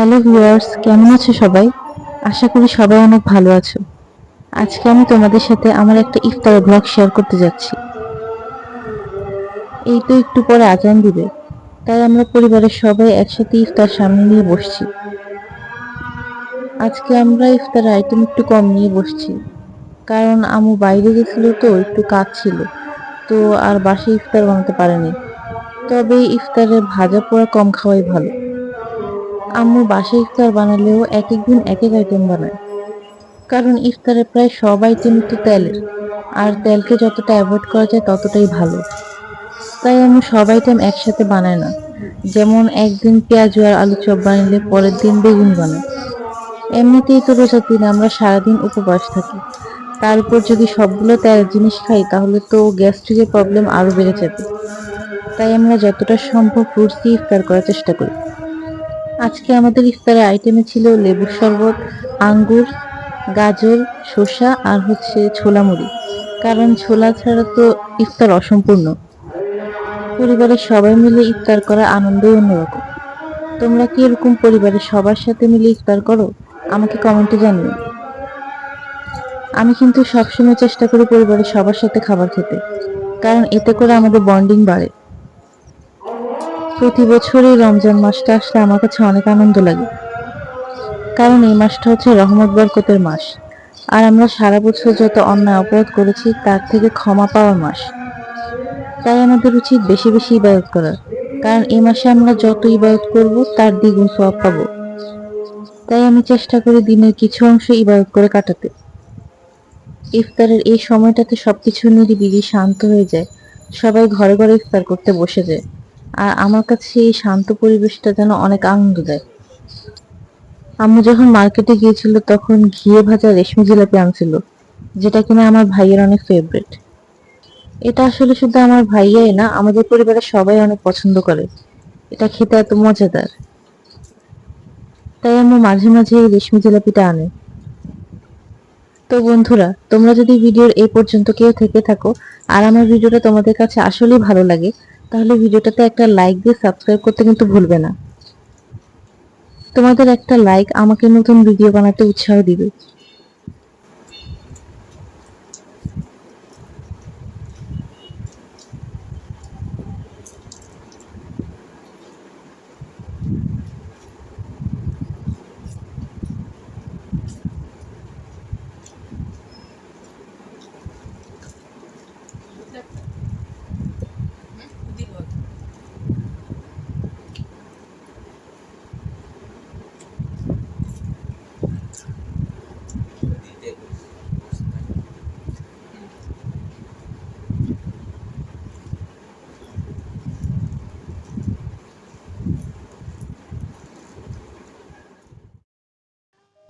Hello viewers, কেমন আছো সবাই? আশা করি সবাই অনেক ভালো আছো। আজকে আমি তোমাদের সাথে আমার একটা ইফতার ব্লগ শেয়ার করতে যাচ্ছি। এই তো একটু পরে আজান দিবে, তাই আমরা পরিবারের সবাই একসাথে ইফতার সামনে নিয়ে বসছি। আজকে আমরা ইফতারের আইটেম একটু কম নিয়ে বসছি, কারণ আমু বাইরে গেছিল তো, একটু কাজ ছিল, তো আর বাসে ইফতার বানাতে পারেনি। তবে ইফতারে ভাজা পোড়া কম খাওয়াই ভালো। আম্মু বাসায় ইফতার বানালেও এক এক দিন এক এক আইটেম বানায়। কারণ ইফতারে প্রায় সব আইটেম তো তেলের। আর তেলকে যতটা অ্যাভয়েড করা যায় ততটাই ভালো। তাই আমি সব আইটেম একসাথে বানায় না। যেমন একদিন পেঁয়াজ আর আলু চপ বানালে পরের দিন বেগুন বানায়। এমনিতেই তো রোজার দিন আমরা সারাদিন উপবাস থাকি। তার উপর যদি সবগুলো তেল জিনিস খাই, তাহলে তো গ্যাস্ট্রিকের প্রবলেম আরও বেড়ে যাবে। তাই আমরা যতটা সম্ভব ফ্রুটস ইফতার করার চেষ্টা করি। আজকে আমাদের ইফতারের আইটেমে ছিল লেবুর শরবত, আঙ্গুর, গাজর, শসা আর হচ্ছে ছোলা মুড়ি। কারণ ছোলা ছাড়া তো ইফতার অসম্পূর্ণ। পরিবারের সবাই মিলে ইফতার করা আনন্দই অন্যরকম। তোমরা কি এরকম পরিবারের সবার সাথে মিলে ইফতার করো? আমাকে কমেন্টে জানিও। আমি কিন্তু সবসময় চেষ্টা করি পরিবারের সবার সাথে খাবার খেতে। কারণ এতে করে আমাদের বন্ডিং বাড়ে। প্রতি বছরই রমজান মাসটা আসলে আমার কাছে অনেক আনন্দ লাগে। কারণ এই মাসটা হচ্ছে রহমত বরকতের মাস। আর আমরা সারা বছর যত অন্যায় অপরাধ করেছি, তার থেকে ক্ষমা পাওয়ার মাস। তাই আমাদের উচিত বেশি বেশি ইবাদত করার। কারণ এই মাসে আমরা যত ইবাদত করব, তার দ্বিগুণ সওয়াব পাবো। তাই আমি চেষ্টা করি দিনের কিছু অংশ ইবাদত করে কাটাতে। ইফতারের এই সময়টাতে সবকিছু নিরিবিলি শান্ত হয়ে যায়। সবাই ঘরে ঘরে ইফতার করতে বসে যায়। আর আমার কাছে এই শান্ত পরিবেশটা যেন অনেক আনন্দ দেয় আম্মু যখন মার্কেটে গিয়েছিল, তখন ঘিয়ে ভাজা রেশমি জিলাপি আনছিল, যেটা কিনা আমার ভাইয়ের অনেক ফেভারিট এটা আসলে শুধু আমার ভাইয়াই না, আমাদের পরিবারের সবাই অনেক পছন্দ করে। এটা খেতে এত মজাদার। তাই আম্মু মাঝে মাঝে এই রেশমি জিলাপিটা আনে। তো বন্ধুরা, তোমরা যদি ভিডিওর এই পর্যন্ত কেউ থেকে থাকো, আর আমার ভিডিওটা তোমাদের কাছে আসলেই ভালো লাগে তাহলে ভিডিওটাতে একটা লাইক দিয়ে সাবস্ক্রাইব করতে কিন্তু ভুলবে না। তোমাদের একটা লাইক আমাকে নতুন ভিডিও বানাতে উৎসাহ দিবে।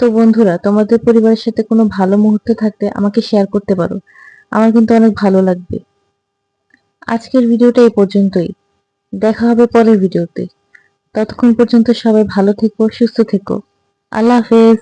তো বন্ধুরা, তোমাদের পরিবারের সাথে কোনো ভালো মুহূর্ত থাকলে আমাকে শেয়ার করতে পারো। আমার কিন্তু অনেক ভালো লাগবে। আজকের ভিডিওটা এই পর্যন্তই। দেখা হবে পরের ভিডিওতে। ততক্ষণ পর্যন্ত সবাই ভালো থেকো, সুস্থ থেকো। আল্লাহ হাফেজ।